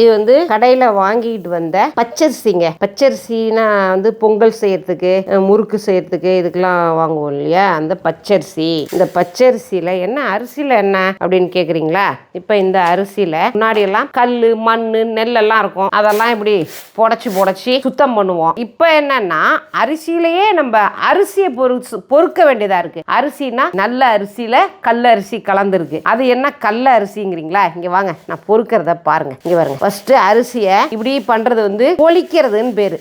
இது வந்து கடையில் வாங்கிட்டு வந்த பச்சரிசிங்க. பச்சரிசினா வந்து பொங்கல் செய்யறதுக்கு முறுக்கு செய்யறதுக்கு இதுக்கெல்லாம் வாங்குவோம் இல்லையா? அந்த பச்சரிசி. இந்த பச்சரிசியில் என்ன அரிசியில் என்ன அப்படின்னு கேட்குறீங்களா இப்போ இந்த அரிசியில் முன்னாடி எல்லாம் கல் மண் நெல்லெல்லாம் இருக்கும். அதெல்லாம் இப்படி புடச்சி புடச்சி சுத்தம் பண்ணுவோம். இப்போ என்னன்னா அரிசியிலேயே நம்ம அரிசியை பொறு பொறுக்க வேண்டியதா இருக்கு. அரிசினா நல்ல அரிசியில கல் அரிசி கலந்துருக்கு. அது என்ன கல் அரிசிங்கிறீங்களா இங்க வாங்க நான் பொறுக்கிறத பாருங்க. இங்க பாருங்க. ஃபர்ஸ்ட் அரிசியை இப்படி பண்றது வந்து பொழிக்கிறதுன்னு பேரு.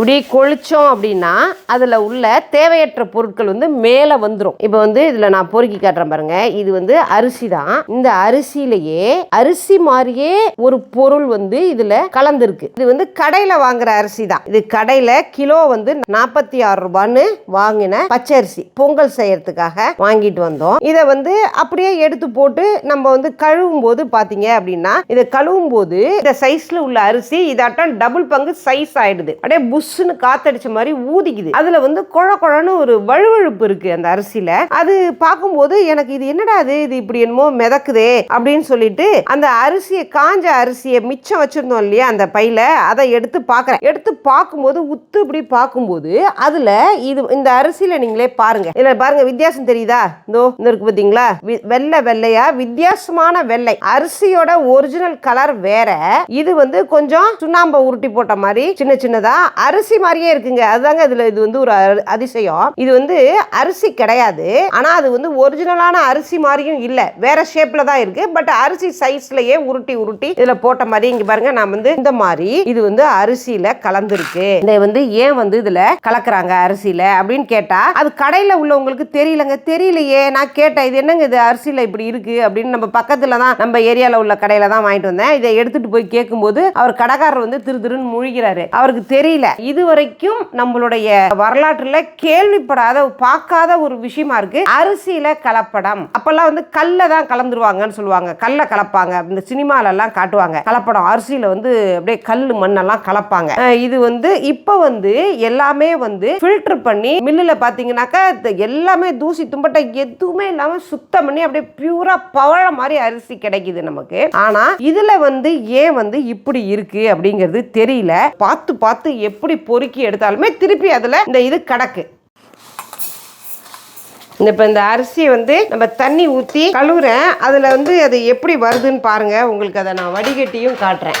இப்படி கொளிச்சோம் அப்படின்னா அதில் உள்ள தேவையற்ற பொருட்கள் வந்து மேலே வந்துடும் இப்போ வந்து இதில் நான் பொறுக்கி காட்டுறேன் பாருங்க. இது வந்து அரிசி தான் இந்த அரிசியிலேயே அரிசி மாதிரியே ஒரு பொருள் வந்து இதில் கலந்துருக்கு. இது வந்து கடையில் வாங்குற அரிசி தான் இது கடையில் கிலோ வந்து நாற்பத்தி ஆறு ரூபான்னு வாங்கின பச்சை அரிசி. பொங்கல் செய்யறதுக்காக வாங்கிட்டு வந்தோம். இதை வந்து அப்படியே எடுத்து போட்டு நம்ம வந்து கழுவும் போது பார்த்தீங்க அப்படின்னா இதை கழுவும் போது இந்த சைஸில் உள்ள அரிசி இதாட்டம் டபுள் பங்கு சைஸ் ஆயிடுது. அப்படியே புஷ் புஷ்ஷுன்னு காத்தடிச்ச மாதிரி ஊதிக்குது. அதுல வந்து குழ குழன்னு ஒரு வழுவழுப்பு இருக்கு அந்த அரிசியில. அது பார்க்கும்போது எனக்கு இது என்னடா இது? இது இப்படி என்னமோ மிதக்குதே அப்படின்னு சொல்லிட்டு அந்த அரிசியை காஞ்ச அரிசியை மிச்சம் வச்சிருந்தோம் இல்லையா அந்த பையில அதை எடுத்து பார்க்கறேன். எடுத்து பார்க்கும்போது உத்து இப்படி பார்க்கும்போது அதுல இது இந்த அரிசியில நீங்களே பாருங்க. இதில் பாருங்க வித்தியாசம் தெரியுதா? இதோ இந்த இருக்கு பாத்தீங்களா? வி- வெள்ளை வெள்ளையா வித்தியாசமான வெள்ளை. அரிசியோட ஒரிஜினல் கலர் வேற. இது வந்து கொஞ்சம் சுண்ணாம்பை உருட்டி போட்ட மாதிரி சின்ன சின்னதா அரிசி அரிசி மாதிரியே இருக்குங்க. அதுதாங்க இதுல இது வந்து ஒரு அ- அதிசயம். இது வந்து அரிசி கிடையாது. ஆனா அது வந்து ஒரிஜினலான அரிசி மாதிரியும் இல்ல. வேற ஷேப்ல தான் இருக்கு. பட் அரிசி சைஸ்லயே உருட்டி உருட்டி இதுல போட்ட மாதிரி இங்க பாருங்க நான் வந்து இந்த மாதிரி இது வந்து அரிசியில கலந்துருக்கு. இதை வந்து ஏன் வந்து இதுல கலக்குறாங்க அரிசியில அப்படின்னு கேட்டா அது கடையில உள்ளவங்களுக்கு தெரியலங்க. தெரியலையே. நான் கேட்டேன் இது என்னங்க இது அரிசியில இப்படி இருக்கு அப்படின்னு நம்ம பக்கத்துல தான் நம்ம ஏரியால உள்ள கடையில தான் வாங்கிட்டு வந்தேன். இதை எடுத்துட்டு போய் கேட்கும்போது அவர் கடைக்காரர் வந்து திரு திருன்னு முழிக்கிறாரு. அவருக்கு தெரியல. இது வரைக்கும் நம்மளுடைய வரலாற்றுல கேள்விப்படாத பார்க்காத ஒரு விஷயமா இருக்கு. அரிசியில கலப்படம். அப்பெல்லாம் வந்து கல்ல தான் கலந்துருவாங்கன்னு சொல்லுவாங்க. கல்ல கலப்பாங்க. இந்த சினிமால எல்லாம் காட்டுவாங்க. கலப்படம். அரிசியில வந்து அப்படியே கல் மண்ணெல்லாம் கலப்பாங்க. இது வந்து இப்போ வந்து எல்லாமே வந்து ஃபில்டர் பண்ணி மில்லில் பார்த்தீங்கன்னாக்கா எல்லாமே தூசி தும்பட்டை எதுவுமே இல்லாமல் சுத்தம் பண்ணி அப்படியே பியூரா பவழ மாதிரி அரிசி கிடைக்குது நமக்கு. ஆனா இதுல வந்து ஏன் வந்து இப்படி இருக்கு அப்படிங்கிறது தெரியல. பார்த்து பார்த்து எப்படி பொறுக்கி எடுத்தாலுமே திருப்பி அதில் இந்த இது கிடக்கு. இந்த இப்போ இந்த அரிசியை வந்து நம்ம தண்ணி ஊற்றி கழுவுறேன். அதில் வந்து அது எப்படி வருதுன்னு பாருங்கள் உங்களுக்கு அதை நான் வடிகட்டியும் காட்டுறேன்.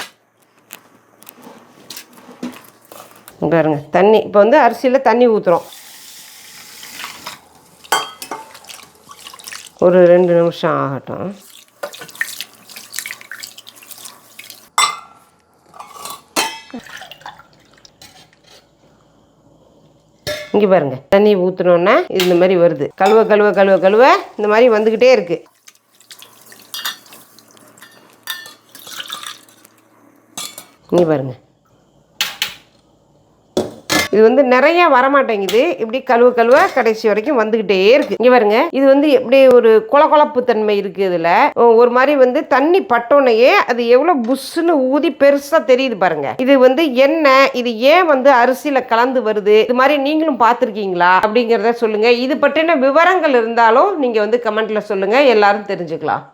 பாருங்க தண்ணி. இப்போ வந்து அரிசியில் தண்ணி ஊற்றுறோம் ஒரு ரெண்டு நிமிஷம் ஆகட்டும். இங்கே பாருங்க. தண்ணி ஊற்றினோன்னே இந்த மாதிரி வருது. கழுவ கழுவ கழுவ கழுவ இந்த மாதிரி வந்துக்கிட்டே இருக்கு. இங்கே பாருங்க. இது வந்து நிறைய வரமாட்டேங்குது. இப்படி கழுவ கழுவ கடைசி வரைக்கும் வந்துகிட்டே இருக்கு. இங்க பாருங்க. இது வந்து எப்படி ஒரு கொலகொலப்பு தன்மை இருக்கு இதுல. ஒரு மாதிரி வந்து தண்ணி பட்டோனையே அது எவ்வளவு புஷ்ஷுன்னு ஊதி பெருசா தெரியுது பாருங்க. இது வந்து என்ன இது ஏன் வந்து அரிசியில கலந்து வருது? இது மாதிரி நீங்களும் பார்த்துருக்கீங்களா? அப்படிங்கிறத சொல்லுங்க. இது பற்றின விவரங்கள் இருந்தாலும் நீங்க வந்து கமெண்ட்ல சொல்லுங்க. எல்லாரும் தெரிஞ்சுக்கலாம்.